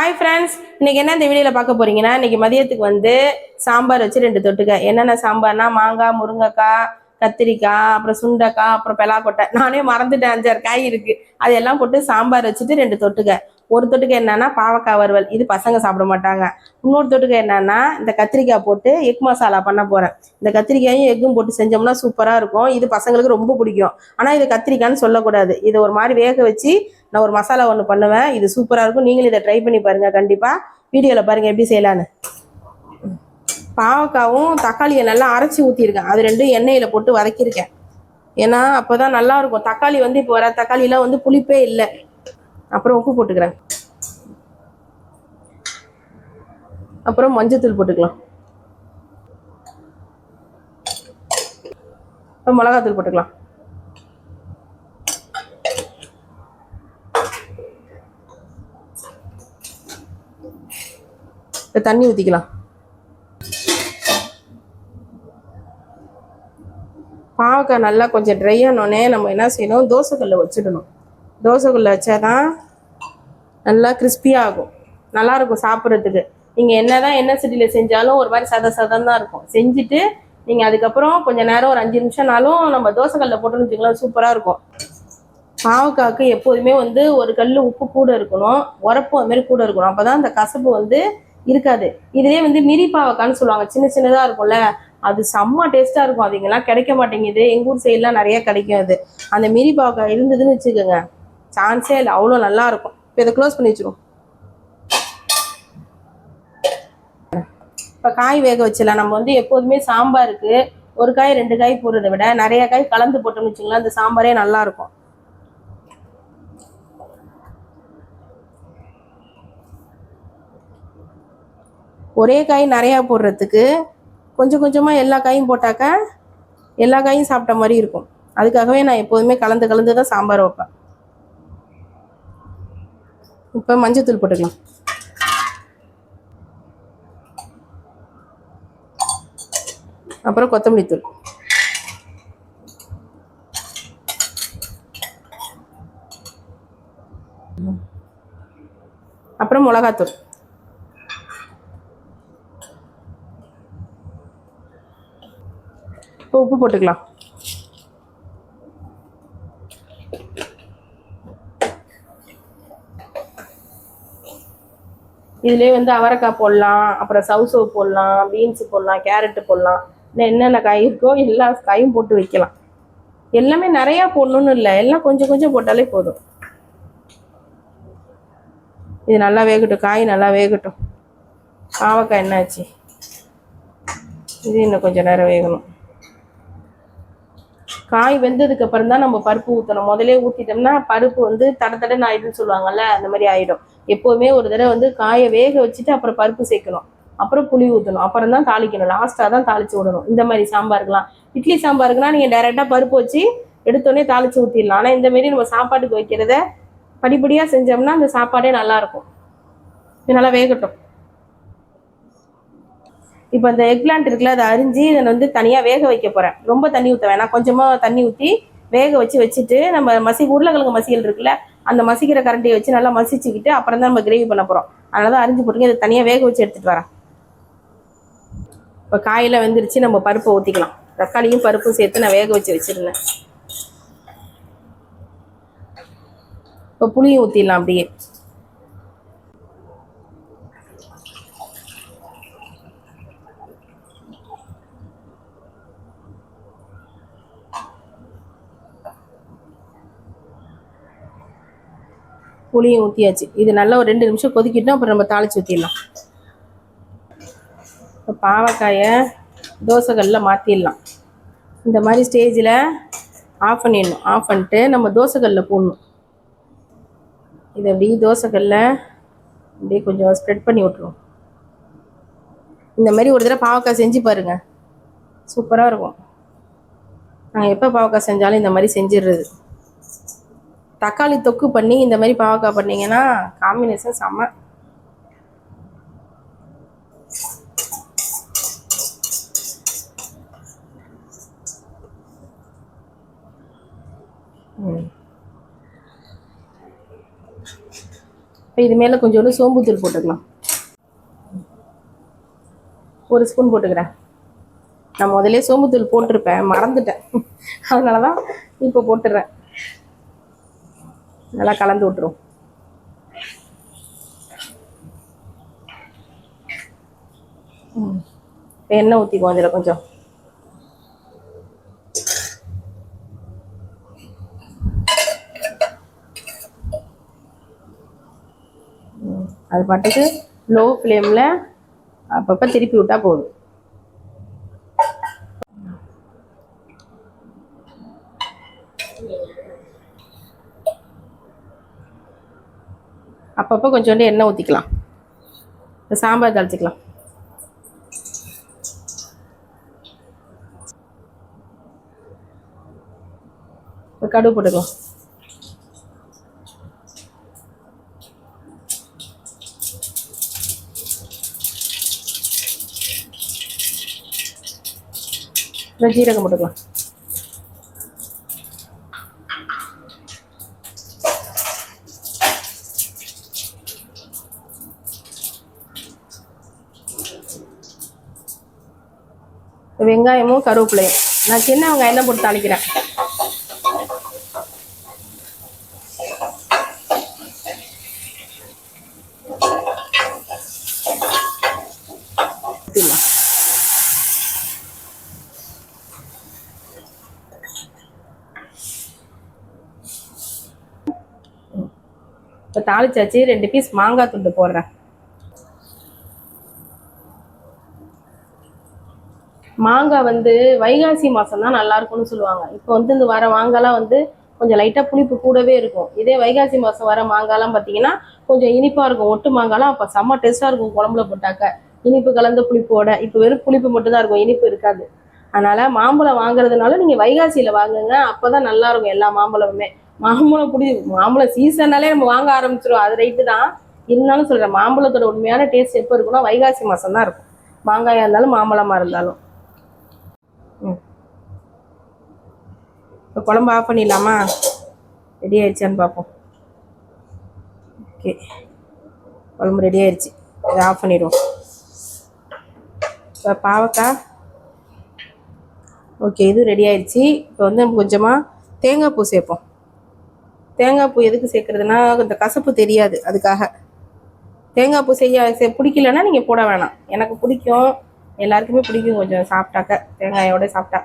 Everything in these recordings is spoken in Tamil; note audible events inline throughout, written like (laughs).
ஹாய் ஃப்ரெண்ட்ஸ் இன்னைக்கு என்ன இந்த வீடியோல பார்க்க போறீங்கன்னா இன்னைக்கு மதியத்துக்கு வந்து சாம்பார் வச்சு ரெண்டு தொட்டுக்க. என்னென்ன சாம்பார்னா மாங்காய் முருங்கைக்காய் கத்திரிக்காய் அப்புறம் சுண்டைக்காய் அப்புறம் பெலாக்கொட்டை. நானே மறந்துட்டேன் அஞ்சாறு காய் இருக்கு. அதெல்லாம் போட்டு சாம்பார் வச்சுட்டு ரெண்டு தொட்டுக்க. ஒரு தொட்டுக்கு என்னன்னா பாவக்காய் வறுவல். இது பசங்க சாப்பிட மாட்டாங்க. இன்னொரு தொட்டுக்கு என்னன்னா இந்த கத்திரிக்காய் போட்டு எக் மசாலா பண்ண போறேன். இந்த கத்திரிக்காயும் எக்கும் போட்டு செஞ்சோம்னா சூப்பரா இருக்கும். இது பசங்களுக்கு ரொம்ப பிடிக்கும். ஆனா இது கத்திரிக்காய்னு சொல்லக்கூடாது. இது ஒரு மாதிரி வேக வச்சு நான் ஒரு மசாலா ஒன்று பண்ணுவேன். இது சூப்பரா இருக்கும். நீங்களும் இதை ட்ரை பண்ணி பாருங்க. கண்டிப்பா வீடியோல பாருங்க எப்படி செய்யலான்னு பாவக்காவும் தக்காளியை நல்லா அரைச்சி ஊற்றிருக்கேன் அது ரெண்டும் எண்ணெயில் போட்டு வதக்கியிருக்கேன். ஏன்னா அப்போதான் நல்லா இருக்கும். தக்காளி வந்து இப்போ வர தக்காளிலாம் வந்து புளிப்பே இல்லை. அப்புறம் உப்பு போட்டுக்கிறேன். அப்புறம் மஞ்சத்தூள் போட்டுக்கலாம். அப்புறம் மிளகாத்தூள் போட்டுக்கலாம். தண்ணி ஊற்றிக்கலாம் பாவக்காய் நல்லா கொஞ்சம் ட்ரை ஆனோடனே நம்ம என்ன செய்யணும்? தோசைக்கல்ல வச்சிடணும். தோசைக்கல்ல வச்சாதான் நல்லா கிறிஸ்பியாகும் நல்லாயிருக்கும் சாப்பிட்றதுக்கு. நீங்கள் என்ன தான் என்ன சிட்டியில் செஞ்சாலும் ஒரு மாதிரி சத சதம் தான் இருக்கும். செஞ்சுட்டு நீங்கள் அதுக்கப்புறம் கொஞ்சம் நேரம் ஒரு அஞ்சு நிமிஷம்னாலும் நம்ம தோசைக்கல்ல போட்டோம்னு வச்சுக்கலாம் சூப்பராக இருக்கும். பாவக்காய்க்கு எப்போதுமே வந்து ஒரு கல் உப்பு கூட இருக்கணும். உரப்பு அதுமாரி கூட இருக்கணும். அப்போ தான் அந்த கசப்பு வந்து இருக்காது. இதுவே வந்து மிரி பாவக்கான்னு சொல்லுவாங்க. சின்ன சின்னதாக இருக்கும்ல. அது செம்ம டேஸ்ட்டாக இருக்கும். அதுங்கெல்லாம் கிடைக்க மாட்டேங்குது. எங்கள் ஊர் சைட்லாம் நிறைய கிடைக்கும் அது. அந்த மிரி பாவக்காய் இருந்ததுன்னு வச்சுக்கோங்க. சான்ஸே இல்லை. அவ்வளோ நல்லா இருக்கும். இப்போ இதை க்ளோஸ் பண்ணி வச்சிருவோம். இப்போ காய் வேக வச்சிடலாம். நம்ம வந்து எப்போதுமே சாம்பாருக்கு ஒரு காய் ரெண்டு காய் போடுறதை விட நிறைய காய் கலந்து போட்டோம்னு வச்சுங்களேன் அந்த சாம்பாரே நல்லா இருக்கும். ஒரே காய் நிறையா போடுறதுக்கு கொஞ்சம் கொஞ்சமாக எல்லா காயும் போட்டாக்கா எல்லா காயும் சாப்பிட்ட மாதிரி இருக்கும். அதுக்காகவே நான் எப்போதுமே கலந்து கலந்து தான் சாம்பார் வைப்பேன். இப்போ மஞ்சத்தூள் போட்டுக்கலாம். அப்புறம் கொத்தமல்லி தூள். அப்புறம் மிளகாத்தூள். இப்போ உப்பு போட்டுக்கலாம். இதுலேயே வந்து அவரைக்காய் போடலாம் அப்புறம் சவுசவு போடலாம் பீன்ஸ் போடலாம் கேரட்டு போடலாம். இன்னும் என்னென்ன காய் இருக்கோ எல்லா காயும் போட்டு வைக்கலாம். எல்லாமே நிறையா போடணும்னு இல்லை. எல்லாம் கொஞ்சம் கொஞ்சம் போட்டாலே போதும். இது நல்லா வேகட்டும். காய் நல்லா வேகட்டும். ஆவக்காய் என்னாச்சு? இது இன்னும் கொஞ்சம் நேரம் வேகணும். காய் வெந்ததுக்கு அப்புறம் தான் நம்ம பருப்பு ஊற்றணும் முதலே ஊற்றிட்டோம்னா பருப்பு வந்து தட தடன்னு ஆயிடுன்னு சொல்லுவாங்கல்ல அந்த மாதிரி ஆயிடும். எப்போவுமே ஒரு தடவை வந்து காயை வேக வச்சுட்டு அப்புறம் பருப்பு சேர்க்கணும். அப்புறம் புளி ஊற்றணும் அப்புறம் தான் தாளிக்கணும். லாஸ்ட்டாக தான் தாளிச்சு விடணும். இந்த மாதிரி சாம்பாருக்குலாம் இட்லி சாம்பாருக்குனா நீங்கள் டைரெக்டாக பருப்பு வச்சு எடுத்தோடனே தாளிச்சு ஊற்றிடலாம் ஆனால் இந்தமாரி நம்ம சாப்பாட்டுக்கு வைக்கிறத படிப்படியாக செஞ்சோம்னா அந்த சாப்பாடே நல்லாயிருக்கும். இது நல்லா வேகட்டும். இப்போ அந்த எக் பிளான்ட் இருக்குல்ல அதை அரிஞ்சு இதை வந்து தனியாக வேக வைக்க போகிறேன் ரொம்ப தண்ணி ஊற்ற வேணாம். கொஞ்சமாக தண்ணி ஊற்றி வேக வச்சு வச்சுட்டு நம்ம மசி உருளைக்கிழங்கு மசியல் இருக்குல்ல அந்த மசிக்கிற கரண்டியை வச்சு நல்லா மசிச்சுக்கிட்டு அப்புறம் தான் நம்ம கிரேவி பண்ண போகிறோம் அதனால தான் அரிஞ்சு போட்டுங்க இதை தனியாக வேக வச்சு எடுத்துகிட்டு வரேன். இப்போ காயில் வெந்துருச்சு நம்ம பருப்பை ஊற்றிக்கலாம் தக்காளியும் பருப்பும் சேர்த்து நான் வேக வச்சு வச்சுருந்தேன். இப்போ புளியும் ஊற்றிடலாம் அப்படியே. புளியும் ஊற்றியாச்சு இது நல்லா ஒரு ரெண்டு நிமிஷம் கொதிக்கிட்டோம் அப்புறம் நம்ம தாளிச்சு ஊற்றிடலாம் இப்போ பாவக்காயை தோசைகளில் மாற்றிடலாம் இந்த மாதிரி ஸ்டேஜில் ஆஃப் பண்ணிடணும். ஆஃப் பண்ணிட்டு நம்ம தோசைகளில் போடணும். இதை அப்படியே தோசைகளில் அப்படியே கொஞ்சம் ஸ்ப்ரெட் பண்ணி விட்ருவோம் இந்த மாதிரி ஒரு தடவை பாவக்காய் செஞ்சு பாருங்கள் சூப்பராக இருக்கும். நாங்கள் எப்போ பாவக்காய் செஞ்சாலும் இந்த மாதிரி செஞ்சிடுறது. தக்காளி தொக்கு பண்ணி இந்த மாதிரி பாவக்காய் பண்ணீங்கன்னா காம்பினேஷன் செம்ம இப்போ இது மேலே கொஞ்சோண்டு சோம்புத்தூள் போட்டுக்கலாம். ஒரு ஸ்பூன் போட்டுக்கிறேன். நான் முதல்ல சோம்புத்தூள் போட்டிருப்பேன் மறந்துட்டேன். அதனால தான் இப்போ போட்டுடுறேன் நல்லா கலந்து விட்டுரும். எண்ணெய் ஊற்றிக்குவோம் இதில் கொஞ்சம். அது பாட்டுக்கு லோ ஃப்ளேமில் அப்பப்போ திருப்பி விட்டா போதும். அப்பப்போ கொஞ்சோண்டு எண்ணெய் ஊற்றிக்கலாம் இந்த சாம்பார் தாளிச்சிக்கலாம். கடுகு போட்டுக்கலாம். ஜீரகம் போட்டுக்கலாம். வெங்காயமும் கருவேப்பிலையும். நான் சின்ன வெங்காயம் தான் போட்டு தாளிக்கிறேன். இப்போ தாளிச்சாச்சு ரெண்டு பீஸ் மாங்காய் துண்டு போடுறேன். மாங்காய் வந்து வைகாசி மாதம் தான் நல்லா இருக்கும்னு சொல்லுவாங்க. இப்போ வந்து இந்த வர மாங்காய்லாம் வந்து கொஞ்சம் லைட்டாக புளிப்பு கூடவே இருக்கும். இதே வைகாசி மாதம் வர மாங்காய்லாம் பார்த்தீங்கன்னா கொஞ்சம் இனிப்பாக இருக்கும். ஒட்டு மாங்காய்லாம் அப்போ செம்ம டேஸ்ட்டாக இருக்கும் குழம்புல போட்டாக்க. இனிப்பு கலந்த புளிப்போட. இப்போ வெறும் புளிப்பு மட்டும்தான் இருக்கும். இனிப்பு இருக்காது. அதனால மாம்பழம் வாங்குறதுனால நீங்கள் வைகாசியில் வாங்குங்க. அப்போ தான் நல்லாயிருக்கும் எல்லா மாம்பழமுமே. மாம்பழம் பிடி மாம்பழம் சீசன்னாலே நம்ம வாங்க ஆரம்பிச்சிடும் அது ரைட்டு தான். இருந்தாலும் சொல்கிறேன் மாம்பழத்தோட உண்மையான டேஸ்ட் எப்போ இருக்குன்னா வைகாசி மாதம் தான் இருக்கும். மாங்காயாக இருந்தாலும் மாம்பழமாக இருந்தாலும். இப்போ குழம்பு ஆஃப் பண்ணிடலாமா? ரெடி ஆயிடுச்சான்னு பார்ப்போம். ஓகே குழம்பு ரெடி ஆயிடுச்சு. இதை ஆஃப் பண்ணிடுவோம். இப்போ பாவக்காய். ஓகே இது ரெடி ஆயிடுச்சு. இப்போ வந்து நம்ம கொஞ்சமாக தேங்காய் பூ சேர்ப்போம். தேங்காய் பூ எதுக்கு சேர்க்குறதுனா இந்த கசப்பு தெரியாது அதுக்காக. தேங்காய் பூ செய்ய பிடிக்கலன்னா நீங்கள் போட வேணாம். எனக்கு பிடிக்கும். எல்லாருக்குமே பிடிக்கும் கொஞ்சம் சாப்பிட்டாக்க. தேங்காயோட சாப்பிட்டா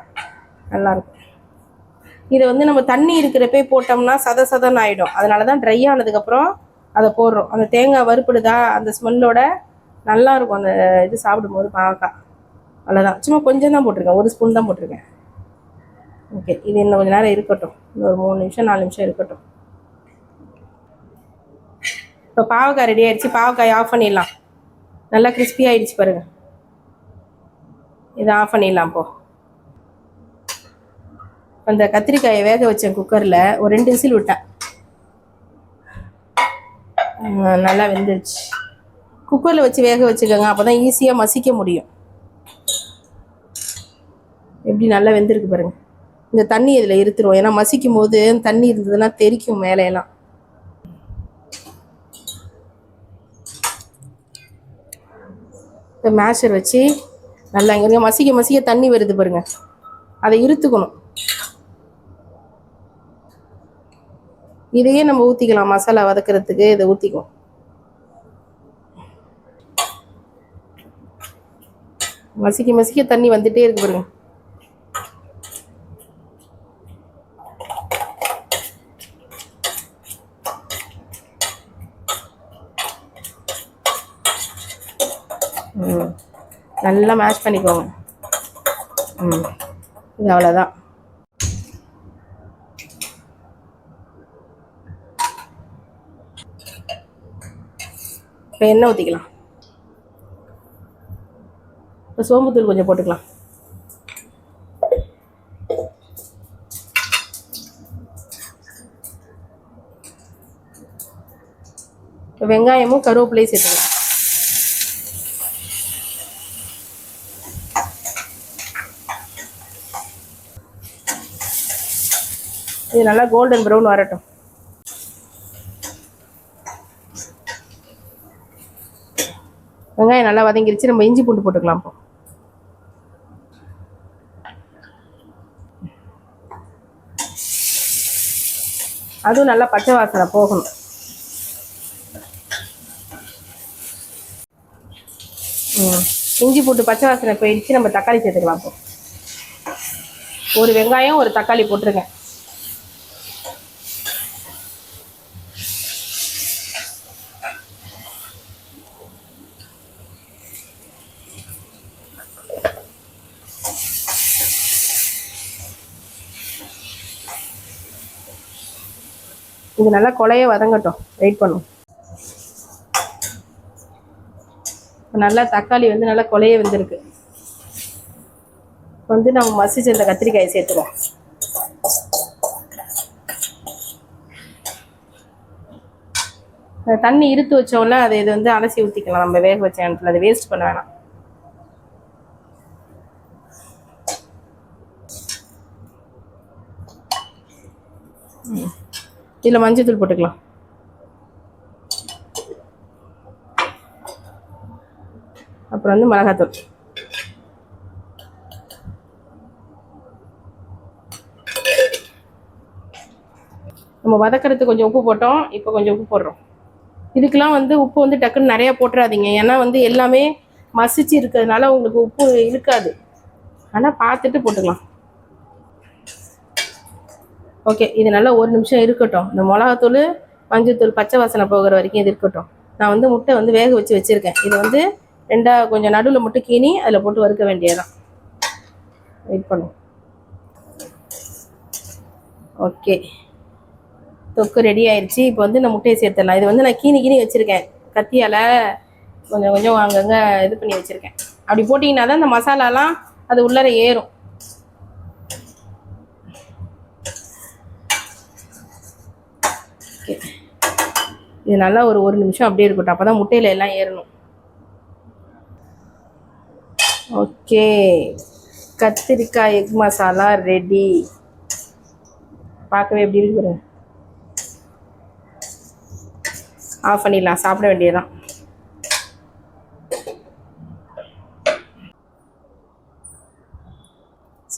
நல்லாயிருக்கும் இதை வந்து நம்ம தண்ணி இருக்கிறப்பே போட்டோம்னா சத சதன் ஆகிடும் அதனால தான் ட்ரை ஆனதுக்கப்புறம் அதை போடுறோம். அந்த தேங்காய் வறுப்படுதா அந்த ஸ்மெல்லோட நல்லா இருக்கும் அந்த இது சாப்பிடும்போது பாவக்காய் அவ்வளோதான் சும்மா கொஞ்சம் தான் போட்டிருக்கேன். ஒரு ஸ்பூன் தான் போட்டிருக்கேன். ஓகே இது இன்னும் கொஞ்சம் நேரம் இருக்கட்டும். இன்னும் ஒரு மூணு நிமிஷம் நாலு நிமிஷம் இருக்கட்டும். இப்போ பாவக்காய் ரெடி ஆயிடுச்சு. பாவக்காய் ஆஃப் பண்ணிடலாம். நல்லா கிறிஸ்பி ஆயிடுச்சு பாருங்கள் இதை ஆஃப் பண்ணிடலாம் போ. அந்த கத்திரிக்காயை வேக வச்சேன் குக்கரில் ஒரு ரெண்டு விசில் விட்டேன். நல்லா வெந்துருச்சு. குக்கரில் வச்சு வேக வச்சுக்கோங்க அப்போ தான் ஈஸியாக மசிக்க முடியும். எப்படி நல்லா வெந்திருக்கு பாருங்கள் இந்த தண்ணி இதில் இருத்துரும். ஏன்னா மசிக்கும் போது தண்ணி இருந்ததுன்னா தெறிக்கும் மேலையெல்லாம் இப்போ மேஷர் வச்சு நல்லா இங்கே மசிக்க மசிக்க தண்ணி வருது பாருங்க. அதை இருத்துக்கணும். இதையே நம்ம ஊற்றிக்கலாம் மசாலா வதக்கிறதுக்கு இதை ஊற்றிக்குவோம் மசிக்க மசிக்க தண்ணி வந்துட்டே இருக்கு பாருங்க ம் நல்லா மேஷ் பண்ணிக்கோங்க. ம். இது அவ்வளோதான் இப்போ எண்ணெய் ஊற்றிக்கலாம் இப்போ சோம்புத்தூள் கொஞ்சம் போட்டுக்கலாம். வெங்காயமும் கருவேப்பிலையும் சேர்த்துக்கலாம். இது நல்லா கோல்டன் ப்ரௌன் வரட்டும். வெங்காயம் நல்லா வதங்கிருச்சு. நம்ம இஞ்சி பூண்டு போட்டுக்கலாம் இப்போ. அதுவும் நல்லா பச்சை வாசனை போகணும். இஞ்சி போட்டு பச்சை வாசனை போயிடுச்சு. நம்ம தக்காளி சேர்த்துக்கலாம் இப்போ. ஒரு வெங்காயம் ஒரு தக்காளி போட்டிருக்கேன் இது நல்லா கொலைய வதங்கட்டும். வெயிட் பண்ணும். நல்லா தக்காளி வந்து நல்லா கொலைய வெந்திருக்கு. வந்து நம்ம மசிச்ச இந்த கத்திரிக்காயை சேர்த்துருவோம். தண்ணி இருத்து வச்சோம்னா அதை இது வந்து அலசி ஊற்றிக்கலாம் நம்ம வேக வச்ச இடத்துல அதை வேஸ்ட் பண்ண வேணாம். இதில் மஞ்சள் தூள் போட்டுக்கலாம். அப்புறம் வந்து மிளகாத்தூள். நம்ம வதக்கறதுக்கு கொஞ்சம் உப்பு போட்டோம். இப்போ கொஞ்சம் உப்பு போடுறோம். இதுக்கெலாம் வந்து உப்பு வந்து டக்குன்னு நிறையா போட்டுறாதீங்க. ஏன்னா வந்து எல்லாமே மசிச்சு இருக்கிறதுனால உங்களுக்கு உப்பு இழுக்காது ஆனால் பார்த்துட்டு போட்டுக்கலாம். ஓகே இது நல்லா ஒரு நிமிஷம் இருக்கட்டும். இந்த மிளகாத்தூள் மஞ்சத்தூள் பச்சை வாசனை போகிற வரைக்கும் இது இருக்கட்டும். நான் வந்து முட்டை வந்து வேக வச்சு வச்சுருக்கேன். இது வந்து ரெண்டா கொஞ்சம் நடுவில் மட்டும் கீனி அதில் போட்டு வறுக்க வேண்டியதுதான். வெயிட் பண்ணும் ஓகே தொக்கு ரெடி ஆயிடுச்சு இப்போ வந்து நான் முட்டையை சேர்த்துடலாம். இது வந்து நான் கீனி கீனி வச்சுருக்கேன். கத்தியால் கொஞ்சம் கொஞ்சம் அங்கங்கே இது பண்ணி வச்சுருக்கேன். அப்படி போட்டிங்கன்னா தான் இந்த மசாலாலாம் அது உள்ளார ஏறும். இது நல்லா ஒரு ஒரு நிமிஷம் அப்படியே இருக்கட்டும். அப்போ தான் முட்டையில் எல்லாம் ஏறணும். ஓகே. கத்திரிக்காய் எக் மசாலா ரெடி பார்க்கவே எப்படி இருக்கு ஆஃப் பண்ணிடலாம். சாப்பிட வேண்டியதுதான்.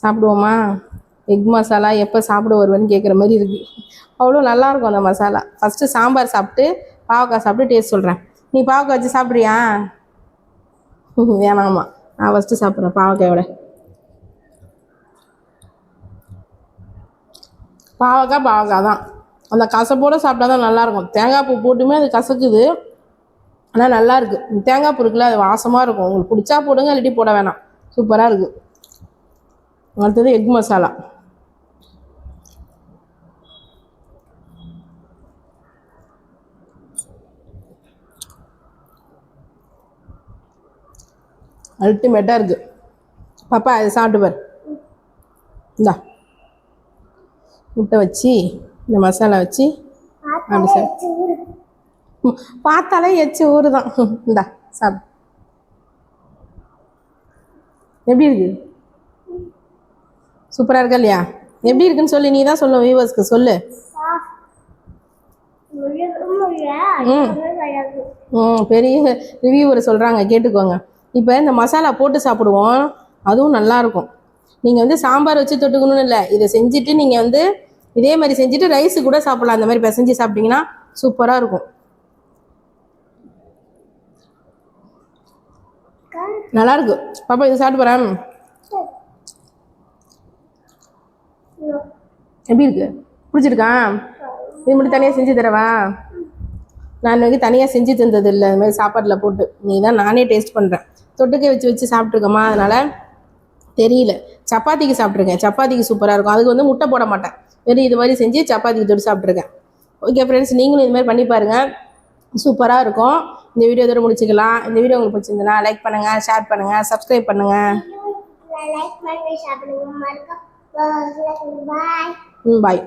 சாப்பிடுவோமா? எக் மசாலா எப்போ சாப்பிட வருவேன்னு கேட்குற மாதிரி இருக்குது அவ்வளோ நல்லா இருக்கும் அந்த மசாலா. ஃபஸ்ட்டு சாம்பார் சாப்பிட்டு பாவக்காய் சாப்பிட்டு டேஸ்ட் சொல்கிறேன் நீ பாவக்காய் வச்சு சாப்பிட்றியா? (laughs) வேணாமா நான் ஃபஸ்ட்டு சாப்பிட்றேன் பாவக்காயோட பாவக்காய் பாவக்காய் தான். அந்த கசப்போடு சாப்பிட்டா தான் நல்லாயிருக்கும் தேங்காய் பூ போட்டுமே அது கசக்குது. ஆனால் நல்லாயிருக்கு தேங்காய் பூ இருக்குல்ல அது வாசமாக இருக்கும். உங்களுக்கு பிடிச்சா போடுங்க இல்லாட்டி போட வேணாம். சூப்பராக இருக்குது அடுத்தது எக் மசாலா. அல்டிமேட்டாக இருக்குது பாப்பா அதை சாப்பிட்டு பாரு. இந்தா. முட்டை வச்சு இந்த மசாலா வச்சு அப்படி சார் பார்த்தாலே எச்சு ஊறு தான் இந்தா சாப்பிடு எப்படி இருக்கு? சூப்பராக இருக்கா இல்லையா? எப்படி இருக்குன்னு சொல்லி நீ தான் சொல்லு. வியூவர்ஸ்க்கு சொல்லு ம். பெரிய ரிவ்யூவர் சொல்கிறாங்க கேட்டுக்கோங்க. இப்போ இந்த மசாலா போட்டு சாப்பிடுவோம். அதுவும் நல்லாயிருக்கும் நீங்கள் வந்து சாம்பார் வச்சு தொட்டுக்கணும்னு இல்லை. இதை செஞ்சுட்டு நீங்கள் வந்து இதே மாதிரி செஞ்சுட்டு ரைஸு கூட சாப்பிடலாம். அந்த மாதிரி பிசைஞ்சு சாப்பிட்டீங்கன்னா சூப்பராக இருக்கும். நல்லா இருக்கு. பாப்பா இது சாப்பிட்டு போகிறேன் எப்படி இருக்கு? பிடிச்சிருக்கா? இது மட்டும் தனியாக செஞ்சு தரவா? நான் இன்னைக்கு தனியாக செஞ்சு தந்தது இல்லை இந்த மாதிரி சாப்பாட்டில் போட்டு. நீ தான் நானே டேஸ்ட் பண்ணுறேன் தொட்டுக்க வச்சு வச்சு சாப்பிட்ருக்கோமா அதனால் தெரியல. சப்பாத்திக்கு சாப்பிட்ருக்கேன் சப்பாத்திக்கு சூப்பராக இருக்கும். அதுக்கு வந்து முட்டை போட மாட்டேன். வெறும் இது மாதிரி செஞ்சு சப்பாத்திக்கு தொட்டு சாப்பிட்ருக்கேன் ஓகே ஃப்ரெண்ட்ஸ் நீங்களும் இது மாதிரி பண்ணி பாருங்கள் சூப்பராக இருக்கும். இந்த வீடியோ இதோட முடிச்சுக்கலாம். இந்த வீடியோ உங்களுக்கு பிடிச்சிருந்ததுன்னா லைக் பண்ணுங்கள் ஷேர் பண்ணுங்கள் சப்ஸ்கிரைப் பண்ணுங்கள் லைக் பாய் ம் பாய்